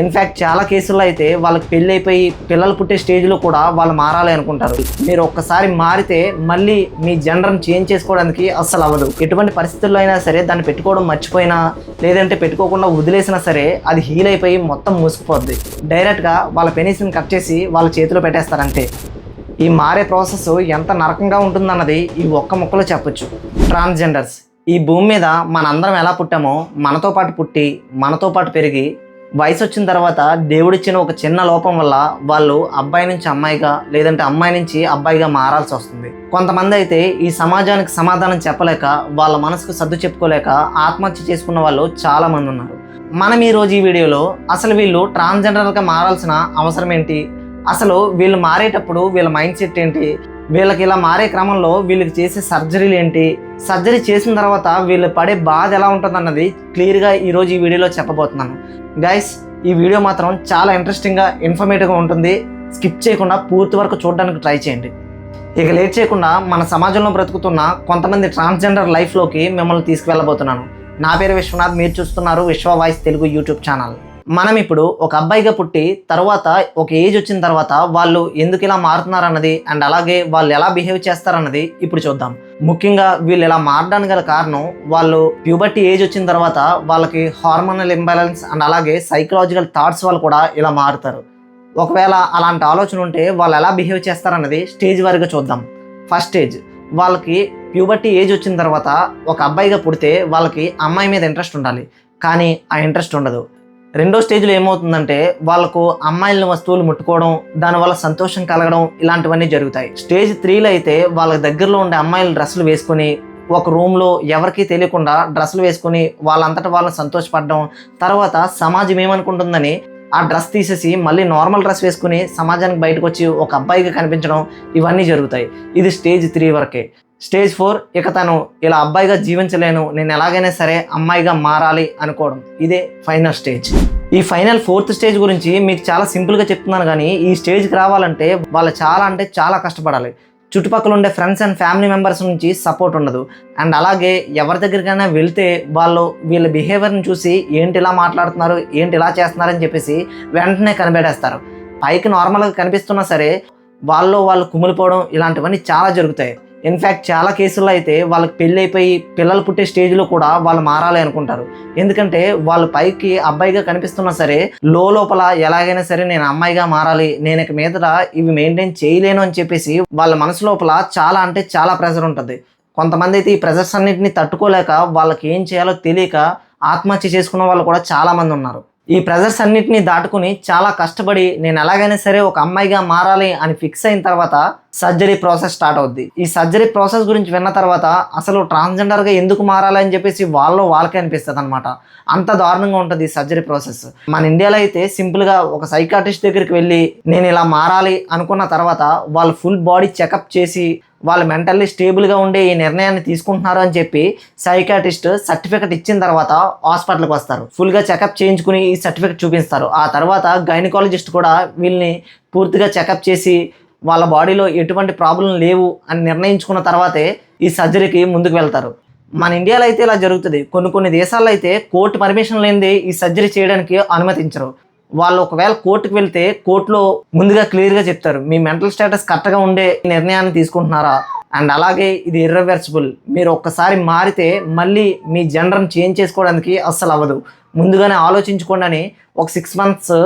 In fact చాలా కేసుల్లో అయితే వాళ్ళకి పెళ్ళి అయిపోయి పిల్లలు పుట్టే స్టేజ్లో కూడా వాళ్ళు మారాలి అనుకుంటారు. మీరు ఒక్కసారి మారితే మళ్ళీ మీ జెండర్ని చేంజ్ చేసుకోవడానికి అస్సలు అవ్వదు. ఎటువంటి పరిస్థితుల్లో అయినా సరే దాన్ని పెట్టుకోవడం మర్చిపోయినా లేదంటే పెట్టుకోకుండా వదిలేసినా సరే అది హీల్ అయిపోయి మొత్తం మూసుకుపోద్ది. డైరెక్ట్గా వాళ్ళ పెనీస్ని కట్ చేసి వాళ్ళ చేతిలో పెట్టేస్తారంతే. ఈ మారే ప్రాసెస్ ఎంత నరకంగా ఉంటుందన్నది ఈ ఒక్క ముక్కలో చెప్పొచ్చు. ట్రాన్స్జెండర్స్ ఈ భూమి మీద మనందరం ఎలా పుట్టామో మనతో పాటు పుట్టి మనతో పాటు పెరిగి వయసు వచ్చిన తర్వాత దేవుడిచ్చిన ఒక చిన్న లోపం వల్ల వాళ్ళు అబ్బాయి నుంచి అమ్మాయిగా లేదంటే అమ్మాయి నుంచి అబ్బాయిగా మారాల్సి వస్తుంది. కొంతమంది అయితే ఈ సమాజానికి సమాధానం చెప్పలేక వాళ్ళ మనసుకు సర్దు చెప్పుకోలేక ఆత్మహత్య చేసుకున్న వాళ్ళు చాలా మంది ఉన్నారు. మనం ఈ రోజు ఈ వీడియోలో అసలు వీళ్ళు ట్రాన్స్జెండర్గా మారాల్సిన అవసరం ఏంటి? అసలు వీళ్ళు మారేటప్పుడు వీళ్ళ మైండ్ సెట్ ఏంటి? వీళ్ళకి ఇలా మారే క్రమంలో వీళ్ళకి చేసే సర్జరీలు ఏంటి? సర్జరీ చేసిన తర్వాత వీళ్ళు పడే బాధ ఎలా ఉంటుంది అన్నది క్లియర్గా ఈరోజు ఈ వీడియోలో చెప్పబోతున్నాను. గైస్ ఈ వీడియో మాత్రం చాలా ఇంట్రెస్టింగ్గా ఇన్ఫర్మేటివ్గా ఉంటుంది. స్కిప్ చేయకుండా పూర్తి వరకు చూడడానికి ట్రై చేయండి. ఇక లేట్ చేయకుండా మన సమాజంలో బ్రతుకుతున్న కొంతమంది ట్రాన్స్జెండర్ లైఫ్లోకి మిమ్మల్ని తీసుకువెళ్ళబోతున్నాను. నా పేరు విశ్వనాథ్ మీరు చూస్తున్నారు విశ్వ వాయిస్ తెలుగు యూట్యూబ్ ఛానల్ మనం ఇప్పుడు ఒక అబ్బాయిగా పుట్టి తర్వాత ఒక ఏజ్ వచ్చిన తర్వాత వాళ్ళు ఎందుకు ఇలా మారుతున్నారన్నది అండ్ అలాగే వాళ్ళు ఎలా బిహేవ్ చేస్తారన్నది ఇప్పుడు చూద్దాం. ముఖ్యంగా వీళ్ళు ఇలా మారడానికి గల కారణం వాళ్ళు ప్యూబర్టీ ఏజ్ వచ్చిన తర్వాత వాళ్ళకి హార్మోనల్ ఇంబ్యాలెన్స్ అండ్ అలాగే సైకలాజికల్ థాట్స్ వాళ్ళు కూడా ఇలా మారుతారు. ఒకవేళ అలాంటి ఆలోచన ఉంటే వాళ్ళు ఎలా బిహేవ్ చేస్తారన్నది స్టేజ్ వారిగా చూద్దాం. ఫస్ట్ స్టేజ్ వాళ్ళకి ప్యూబర్టీ ఏజ్ వచ్చిన తర్వాత ఒక అబ్బాయిగా పుడితే వాళ్ళకి అమ్మాయి మీద ఇంట్రెస్ట్ ఉండాలి. కానీ ఆ ఇంట్రెస్ట్ ఉండదు. రెండో స్టేజ్లో ఏమవుతుందంటే వాళ్ళకు అమ్మాయిల వస్తువులు ముట్టుకోవడం దానివల్ల సంతోషం కలగడం ఇలాంటివన్నీ జరుగుతాయి. స్టేజ్ త్రీలో అయితే వాళ్ళ దగ్గరలో ఉండే అమ్మాయిల డ్రెస్సులు వేసుకొని ఒక రూమ్లో ఎవరికీ తెలియకుండా డ్రెస్సులు వేసుకొని వాళ్ళంతటా వాళ్ళని సంతోషపడడం తర్వాత సమాజం ఏమనుకుంటుందని ఆ డ్రెస్ తీసేసి మళ్ళీ నార్మల్ డ్రెస్ వేసుకుని సమాజానికి బయటకు వచ్చి ఒక అబ్బాయిగా కనిపించడం ఇవన్నీ జరుగుతాయి. ఇది స్టేజ్ త్రీ వరకే. స్టేజ్ ఫోర్ ఇక తను ఇలా అబ్బాయిగా జీవించలేను నేను ఎలాగైనా సరే అమ్మాయిగా మారాలి అనుకోవడం. ఇదే ఫైనల్ స్టేజ్. ఈ ఫైనల్ ఫోర్త్ స్టేజ్ గురించి మీకు చాలా సింపుల్గా చెప్తున్నాను కానీ ఈ స్టేజ్కి రావాలంటే వాళ్ళు చాలా అంటే చాలా కష్టపడాలి. చుట్టుపక్కల ఉండే ఫ్రెండ్స్ అండ్ ఫ్యామిలీ మెంబర్స్ నుంచి సపోర్ట్ ఉండదు. అండ్ అలాగే ఎవరి దగ్గరికైనా వెళ్తే వాళ్ళు వీళ్ళ బిహేవియర్ని చూసి ఏంటి ఇలా మాట్లాడుతున్నారు ఏంటి ఇలా చేస్తున్నారని చెప్పేసి వెంటనే కనిపెడేస్తారు పైకి నార్మల్గా కనిపిస్తున్నా సరే వాళ్ళు వాళ్ళు కుమిలిపోవడం ఇలాంటివన్నీ చాలా జరుగుతాయి. ఇన్ఫ్యాక్ట్ చాలా కేసుల్లో అయితే వాళ్ళకి పెళ్ళి అయిపోయి పిల్లలు పుట్టే స్టేజ్లో కూడా వాళ్ళు మారాలి అనుకుంటారు. ఎందుకంటే వాళ్ళు పైకి అబ్బాయిగా కనిపిస్తున్నా సరే లో లోపల ఎలాగైనా సరే నేను అమ్మాయిగా మారాలి నేను ఇక మీదట ఇవి మెయింటైన్ చేయలేను అని చెప్పేసి వాళ్ళ మనసు లోపల చాలా అంటే చాలా ప్రెషర్ ఉంటుంది. కొంతమంది అయితే ఈ ప్రెషర్స్ అన్నింటినీ తట్టుకోలేక వాళ్ళకి ఏం చేయాలో తెలియక ఆత్మహత్య చేసుకున్న వాళ్ళు కూడా చాలామంది ఉన్నారు. ఈ ప్రెజర్స్ అన్నిటిని దాటుకుని చాలా కష్టపడి నేను ఎలాగైనా సరే ఒక అమ్మాయిగా మారాలి అని ఫిక్స్ అయిన తర్వాత సర్జరీ ప్రాసెస్ స్టార్ట్ అవుద్ది. ఈ సర్జరీ ప్రాసెస్ గురించి విన్న తర్వాత అసలు ట్రాన్స్జెండర్గా ఎందుకు మారాలి అని చెప్పేసి వాళ్ళు వాళ్ళకే అనిపిస్తుంది అనమాట అంత దారుణంగా ఉంటుంది ఈ సర్జరీ ప్రాసెస్. మన ఇండియాలో అయితే సింపుల్గా ఒక సైకాటిస్ట్ దగ్గరికి వెళ్ళి నేను ఇలా మారాలి అనుకున్న తర్వాత వాళ్ళు ఫుల్ బాడీ చెకప్ చేసి వాళ్ళు మెంటల్లీ స్టేబుల్గా ఉండే ఈ నిర్ణయాన్ని తీసుకుంటున్నారు అని చెప్పి సైకాటిస్ట్ సర్టిఫికెట్ ఇచ్చిన తర్వాత హాస్పిటల్కి వస్తారు. ఫుల్గా చెకప్ చేయించుకుని ఈ సర్టిఫికెట్ చూపిస్తారు. ఆ తర్వాత గైనకాలజిస్ట్ కూడా వీళ్ళని పూర్తిగా చెకప్ చేసి వాళ్ళ బాడీలో ఎటువంటి ప్రాబ్లం లేవు అని నిర్ణయించుకున్న తర్వాతే ఈ సర్జరీకి ముందుకు వెళ్తారు. మన ఇండియాలో అయితే ఇలా జరుగుతుంది. కొన్ని కొన్ని దేశాల్లో అయితే కోర్టు పర్మిషన్ లేనిదే ఈ సర్జరీ చేయడానికి అనుమతించరు. వాళ్ళు ఒకవేళ కోర్టుకు వెళ్తే కోర్టులో ముందుగా క్లియర్గా చెప్తారు మీ మెంటల్ స్టేటస్ కరెక్ట్గా ఉండే నిర్ణయాన్ని తీసుకుంటున్నారా? అండ్ అలాగే ఇది ఇర్రివర్సిబుల్ మీరు ఒక్కసారి మారితే మళ్ళీ మీ జెండర్ని చేంజ్ చేసుకోవడానికి అస్సలు అవ్వదు. ముందుగానే ఆలోచించుకోండి అని ఒక సిక్స్ మంత్స్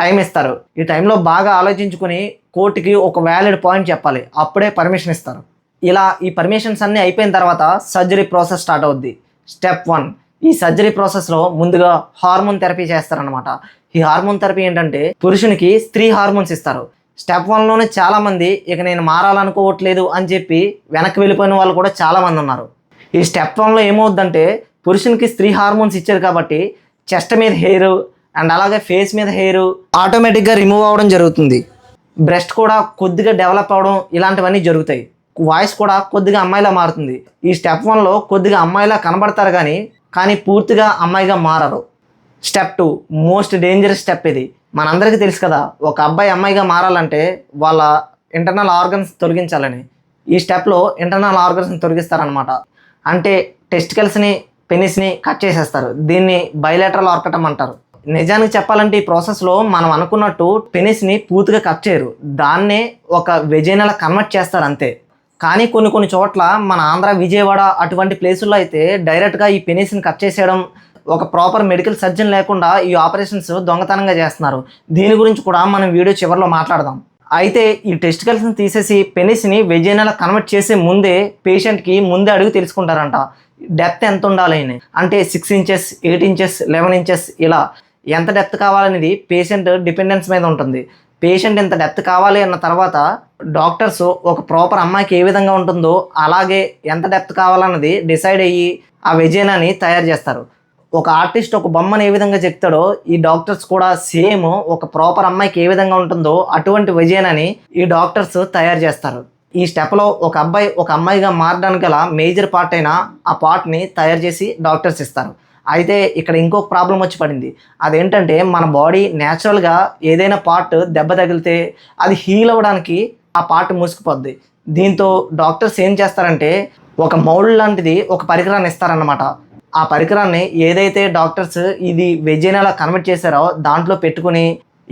టైం ఇస్తారు. ఈ టైంలో బాగా ఆలోచించుకొని కోర్టుకి ఒక వ్యాలిడ్ పాయింట్ చెప్పాలి. అప్పుడే పర్మిషన్ ఇస్తారు. ఇలా ఈ పర్మిషన్స్ అన్నీ అయిపోయిన తర్వాత సర్జరీ ప్రాసెస్ స్టార్ట్ అవుద్ది. స్టెప్ వన్ ఈ సర్జరీ ప్రాసెస్లో ముందుగా హార్మోన్ థెరపీ చేస్తారనమాట ఈ హార్మోన్ థెరపీ ఏంటంటే పురుషునికి స్త్రీ హార్మోన్స్ ఇస్తారు. స్టెప్ వన్లోనే చాలామంది ఇక నేను మారాలనుకోవట్లేదు అని చెప్పి వెనక్కి వెళ్ళిపోయిన వాళ్ళు కూడా చాలామంది ఉన్నారు. ఈ స్టెప్ వన్లో ఏమవుద్దంటే పురుషునికి స్త్రీ హార్మోన్స్ ఇచ్చారు కాబట్టి చెస్ట్ మీద హెయిర్ అండ్ అలాగే ఫేస్ మీద హెయిర్ ఆటోమేటిక్గా రిమూవ్ అవ్వడం జరుగుతుంది. బ్రెస్ట్ కూడా కొద్దిగా డెవలప్ అవ్వడం ఇలాంటివన్నీ జరుగుతాయి. వాయిస్ కూడా కొద్దిగా అమ్మాయిలా మారుతుంది. ఈ స్టెప్ వన్లో కొద్దిగా అమ్మాయిలా కనబడతారు కానీ కానీ పూర్తిగా అమ్మాయిగా మారరు. Step two most dangerous step ఇది. మనందరికీ తెలుసు కదా ఒక అబ్బాయి అమ్మాయిగా మారాలంటే వాళ్ళ ఇంటర్నల్ ఆర్గన్స్ తొలగించాలని. ఈ స్టెప్లో ఇంటర్నల్ ఆర్గన్స్ని తొలగిస్తారనమాట అంటే టెస్టికల్స్ని పెనిస్ని కట్ చేసేస్తారు. దీన్ని బయలేటరల్ ఆర్కటం అంటారు. నిజానికి చెప్పాలంటే ఈ ప్రాసెస్లో మనం అనుకున్నట్టు పెనిస్ని పూర్తిగా కట్ చేయరు. దాన్నే ఒక వెజైనలా కన్వర్ట్ చేస్తారు అంతే. కానీ కొన్ని కొన్ని చోట్ల మన ఆంధ్ర విజయవాడ అటువంటి ప్లేసుల్లో అయితే డైరెక్ట్గా ఈ పెనిస్ని కట్ చేసేయడం ఒక ప్రాపర్ మెడికల్ సర్జన్ లేకుండా ఈ ఆపరేషన్స్ దొంగతనంగా చేస్తున్నారు. దీని గురించి కూడా మనం వీడియో చివరిలో మాట్లాడదాం. అయితే ఈ టెస్టికల్స్ని తీసేసి పెనిస్ని వెజైనల్ కన్వర్ట్ చేసే ముందే పేషెంట్కి ముందే అడుగు తెలుసుకుంటారంట. డెప్త్ ఎంత ఉండాలి అని. అంటే six inches eight inches eleven inches ఇలా ఎంత డెప్త్ కావాలనేది పేషెంట్ డిపెండెన్స్ మీద ఉంటుంది. పేషెంట్ ఇంత డెప్త్ కావాలి అన్న తర్వాత డాక్టర్స్ ఒక ప్రాపర్ అమ్మాయికి ఏ విధంగా ఉంటుందో అలాగే ఎంత డెప్త్ కావాలన్నది డిసైడ్ అయ్యి ఆ విజయనాన్ని తయారు చేస్తారు. ఒక ఆర్టిస్ట్ ఒక బొమ్మను ఏ విధంగా చెప్తాడో ఈ డాక్టర్స్ కూడా సేమ్ ఒక ప్రాపర్ అమ్మాయికి ఏ విధంగా ఉంటుందో అటువంటి విజయనని ఈ డాక్టర్స్ తయారు చేస్తారు. ఈ స్టెప్లో ఒక అబ్బాయి ఒక అమ్మాయిగా మారడానికి గల మేజర్ పార్ట్ అయిన ఆ పార్ట్ని తయారు చేసి డాక్టర్స్ ఇస్తారు. అయితే ఇక్కడ ఇంకొక ప్రాబ్లం వచ్చి పడింది. అదేంటంటే మన బాడీ న్యాచురల్గా ఏదైనా పార్ట్ దెబ్బ తగిలితే అది హీల్ అవ్వడానికి ఆ పార్ట్ మూసుకుపోద్ది. దీంతో డాక్టర్స్ ఏం చేస్తారంటే ఒక మౌల్డ్ లాంటిది ఒక పరికరాన్ని ఇస్తారన్నమాట. ఆ పరికరాన్ని ఏదైతే డాక్టర్స్ ఇది వెజైనలా కన్వర్ట్ చేశారో దాంట్లో పెట్టుకుని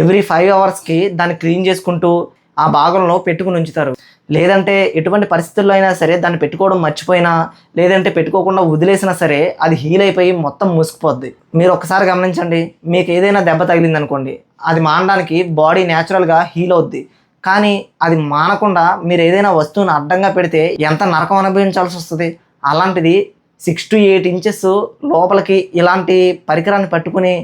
ఎవ్రీ ఫైవ్ అవర్స్కి దాన్ని క్లీన్ చేసుకుంటూ ఆ భాగంలో పెట్టుకుని ఉంచుతారు. లేదంటే ఎటువంటి పరిస్థితుల్లో అయినా సరే దాన్ని పెట్టుకోవడం మర్చిపోయినా లేదంటే పెట్టుకోకుండా వదిలేసినా సరే అది హీల్ అయిపోయి మొత్తం మూసుకుపోద్ది. మీరు ఒకసారి గమనించండి మీకు ఏదైనా దెబ్బ తగిలింది అనుకోండి అది మానడానికి బాడీ న్యాచురల్గా హీల్ అవుద్ది. కానీ అది మానకుండా మీరు ఏదైనా వస్తువుని అడ్డంగా పెడితే ఎంత నరకం అనుభవించాల్సి వస్తుంది? అలాంటిది సిక్స్ టు ఎయిట్ ఇంచెస్ లోపలికి ఇలాంటి పరికరాన్ని పట్టుకుని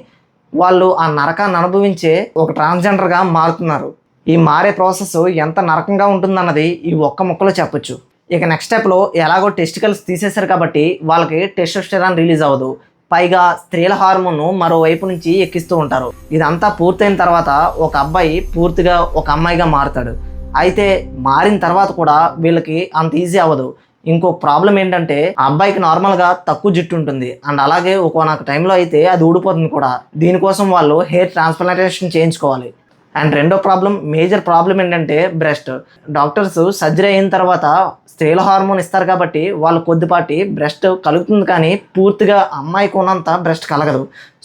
వాళ్ళు ఆ నరకాన్ని అనుభవించే ఒక ట్రాన్స్జెండర్గా మారుతున్నారు. ఈ మారే ప్రాసెస్ ఎంత నరకంగా ఉంటుందన్నది ఈ ఒక్క ముక్కలో చెప్పొచ్చు. ఇక నెక్స్ట్ స్టెప్లో ఎలాగో టెస్టికల్స్ తీసేశారు కాబట్టి వాళ్ళకి టెస్టోస్టెరాన్ రిలీజ్ అవ్వదు. పైగా స్త్రీల హార్మోన్ను మరోవైపు నుంచి ఎక్కిస్తూ ఉంటారు. ఇదంతా పూర్తయిన తర్వాత ఒక అబ్బాయి పూర్తిగా ఒక అమ్మాయిగా మారుతాడు. అయితే మారిన తర్వాత కూడా వీళ్ళకి అంత ఈజీ అవ్వదు. ఇంకో ప్రాబ్లం ఏంటంటే ఆ అబ్బాయికి నార్మల్గా తక్కువ జుట్టు ఉంటుంది. అండ్ అలాగే ఒకనొక టైంలో అయితే అది ఊడిపోతుంది కూడా. దీనికోసం వాళ్ళు హెయిర్ ట్రాన్స్ప్లాంటేషన్ చేయించుకోవాలి. అండ్ రెండో ప్రాబ్లం మేజర్ ప్రాబ్లం ఏంటంటే బ్రెస్ట్. డాక్టర్స్ సర్జరీ అయిన తర్వాత స్త్రీల హార్మోన్ ఇస్తారు కాబట్టి వాళ్ళు కొద్దిపాటి బ్రెస్ట్ కలుగుతుంది కానీ పూర్తిగా అమ్మాయికి ఉన్నంత బ్రెస్ట్ కలగదు.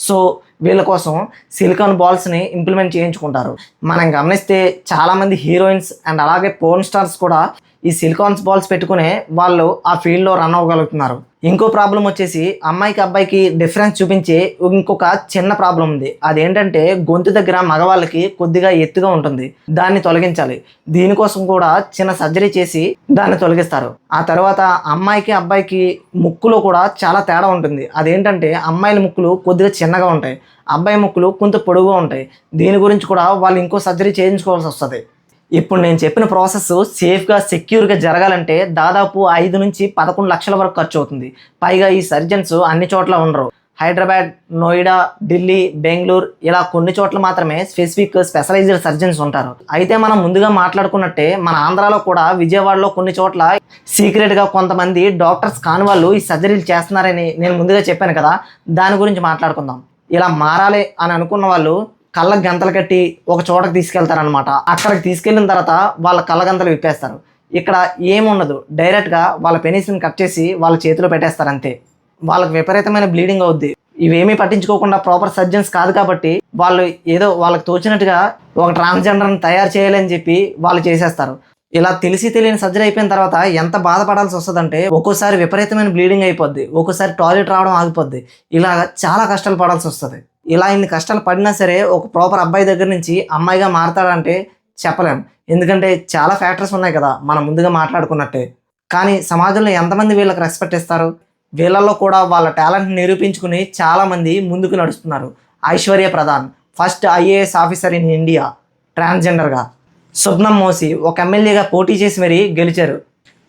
సో వీళ్ళ కోసం సిలికాన్ బాల్స్ని ఇంప్లిమెంట్ చేయించుకుంటారు. మనం గమనిస్తే చాలామంది హీరోయిన్స్ అండ్ అలాగే పోర్న్ స్టార్స్ కూడా ఈ సిలికాన్స్ బాల్స్ పెట్టుకునే వాళ్ళు ఆ ఫీల్డ్లో రన్ అవ్వగలుగుతున్నారు. ఇంకో ప్రాబ్లం వచ్చేసి అమ్మాయికి అబ్బాయికి డిఫరెన్స్ చూపించే ఇంకొక చిన్న ప్రాబ్లం ఉంది. అదేంటంటే గొంతు దగ్గర మగవాళ్ళకి కొద్దిగా ఎత్తుగా ఉంటుంది. దాన్ని తొలగించాలి. దీనికోసం కూడా చిన్న సర్జరీ చేసి దాన్ని తొలగిస్తారు. ఆ తర్వాత అమ్మాయికి అబ్బాయికి ముక్కులో కూడా చాలా తేడా ఉంటుంది. అదేంటంటే అమ్మాయిల ముక్కులు కొద్దిగా చిన్నగా ఉంటాయి. అబ్బాయి ముక్కులు కొంత పొడుగుగా ఉంటాయి. దీని గురించి కూడా వాళ్ళు ఇంకో సర్జరీ చేయించుకోవాల్సి వస్తుంది. ఇప్పుడు నేను చెప్పిన ప్రాసెస్ సేఫ్గా సెక్యూర్గా జరగాలంటే దాదాపు ఐదు నుంచి పదకొండు లక్షల వరకు ఖర్చు అవుతుంది. పైగా ఈ సర్జన్స్ అన్ని చోట్ల ఉండరు. హైదరాబాద్ నోయిడా ఢిల్లీ బెంగళూరు ఇలా కొన్ని చోట్ల మాత్రమే స్పెసిఫిక్ స్పెషలైజ్డ్ సర్జన్స్ ఉంటారు. అయితే మనం ముందుగా మాట్లాడుకున్నట్టే మన ఆంధ్రాలో కూడా విజయవాడలో కొన్ని చోట్ల సీక్రెట్గా కొంతమంది డాక్టర్స్ కాని వాళ్ళు ఈ సర్జరీలు చేస్తున్నారని నేను ముందుగా చెప్పాను కదా. దాని గురించి మాట్లాడుకుందాం. ఇలా మారాలి అని అనుకున్న వాళ్ళు కళ్ళకు గంతలు కట్టి ఒక చోటకి తీసుకెళ్తారనమాట అక్కడికి తీసుకెళ్ళిన తర్వాత వాళ్ళ కళ్ళ గంతలు విప్పేస్తారు. ఇక్కడ ఏముండదు. డైరెక్ట్గా వాళ్ళ పెనీస్ని కట్ చేసి వాళ్ళ చేతిలో పెట్టేస్తారు అంతే. వాళ్ళకి విపరీతమైన బ్లీడింగ్ అవుద్ది. ఇవేమీ పట్టించుకోకుండా ప్రాపర్ సర్జన్స్ కాదు కాబట్టి వాళ్ళు ఏదో వాళ్ళకి తోచినట్టుగా ఒక ట్రాన్స్జెండర్ని తయారు చేయాలని చెప్పి వాళ్ళు చేసేస్తారు. ఇలా తెలిసి తెలియని సర్జరీ అయిపోయిన తర్వాత ఎంత బాధపడాల్సి వస్తుందంటే ఒక్కోసారి విపరీతమైన బ్లీడింగ్ అయిపోద్ది. ఒక్కోసారి టాయిలెట్ రావడం ఆగిపోద్ది. ఇలా చాలా కష్టాలు పడాల్సి వస్తుంది. ఇలా ఇన్ని కష్టాలు పడినా సరే ఒక ప్రాపర్ అబ్బాయి దగ్గర నుంచి అమ్మాయిగా మారతాడంటే చెప్పలేం. ఎందుకంటే చాలా ఫ్యాక్టర్స్ ఉన్నాయి కదా మనం ముందుగా మాట్లాడుకున్నట్టే. కానీ సమాజంలో ఎంతమంది వీళ్ళకి రెస్పెక్ట్ ఇస్తారు? వీళ్ళల్లో కూడా వాళ్ళ టాలెంట్ నిరూపించుకుని చాలామంది ముందుకు నడుస్తున్నారు. Aishwarya Pradhan first IAS officer in India ట్రాన్స్జెండర్గా Shabnam Mausi ఒక ఎమ్మెల్యేగా పోటీ చేసి మరీ గెలిచారు.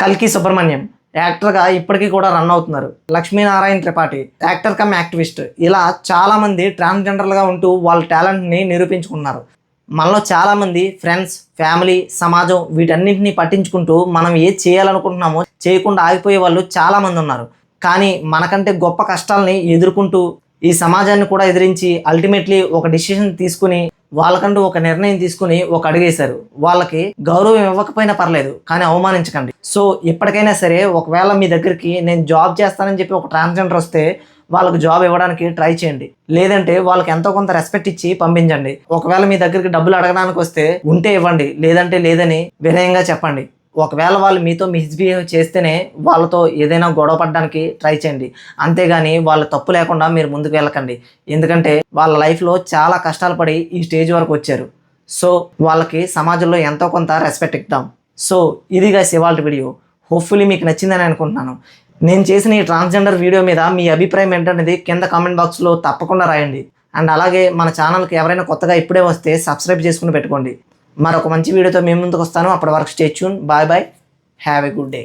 కల్కి సుబ్రహ్మణ్యం యాక్టర్గా ఇప్పటికీ కూడా రన్ అవుతున్నారు. Laxminarayan Tripathi actor cum activist. ఇలా చాలామంది ట్రాన్స్జెండర్లుగా ఉంటూ వాళ్ళ టాలెంట్ని నిరూపించుకున్నారు. మనలో చాలామంది ఫ్రెండ్స్ ఫ్యామిలీ సమాజం వీటన్నింటినీ పట్టించుకుంటూ మనం ఏది చేయాలనుకుంటున్నామో చేయకుండా ఆగిపోయే వాళ్ళు చాలామంది ఉన్నారు. కానీ మనకంటే గొప్ప కష్టాలని ఎదుర్కొంటూ ఈ సమాజాన్ని కూడా ఎదిరించి అల్టిమేట్లీ ఒక డిసిషన్ తీసుకుని వాళ్ళకంటూ ఒక నిర్ణయం తీసుకుని ఒక అడిగేశారు. వాళ్ళకి గౌరవం ఇవ్వకపోయినా పర్లేదు కానీ అవమానించకండి. సో ఎప్పటికైనా సరే ఒకవేళ మీ దగ్గరికి నేను జాబ్ చేస్తానని చెప్పి ఒక ట్రాన్స్జెండర్ వస్తే వాళ్ళకి జాబ్ ఇవ్వడానికి ట్రై చేయండి. లేదంటే వాళ్ళకి ఎంతో కొంత రెస్పెక్ట్ ఇచ్చి పంపించండి. ఒకవేళ మీ దగ్గరికి డబ్బులు అడగడానికి వస్తే ఉంటే ఇవ్వండి లేదంటే లేదని వినయంగా చెప్పండి. ఒకవేళ వాళ్ళు మీతో మిస్బిహేవ్ చేస్తేనే వాళ్ళతో ఏదైనా గొడవ పడడానికి ట్రై చేయండి. అంతేగాని వాళ్ళ తప్పు లేకుండా మీరు ముందుకు వెళ్ళకండి. ఎందుకంటే వాళ్ళ లైఫ్లో చాలా కష్టాలు పడి ఈ స్టేజ్ వరకు వచ్చారు. సో వాళ్ళకి సమాజంలో ఎంతో కొంత రెస్పెక్ట్ ఇద్దాం. సో ఇదిగా ఇవాళ వీడియో హోప్ఫుల్లీ మీకు నచ్చిందని అనుకుంటున్నాను. నేను చేసిన ఈ ట్రాన్స్జెండర్ వీడియో మీద మీ అభిప్రాయం ఏంటనేది కింద కామెంట్ బాక్స్లో తప్పకుండా రాయండి. అండ్ అలాగే మన ఛానల్కి ఎవరైనా కొత్తగా ఇప్పుడే వస్తే సబ్స్క్రైబ్ చేసుకుని పెట్టుకోండి. మరొక మంచి వీడియోతో మేము ముందుకు వస్తాను. అప్పటి వరకు stay tuned bye bye have a good day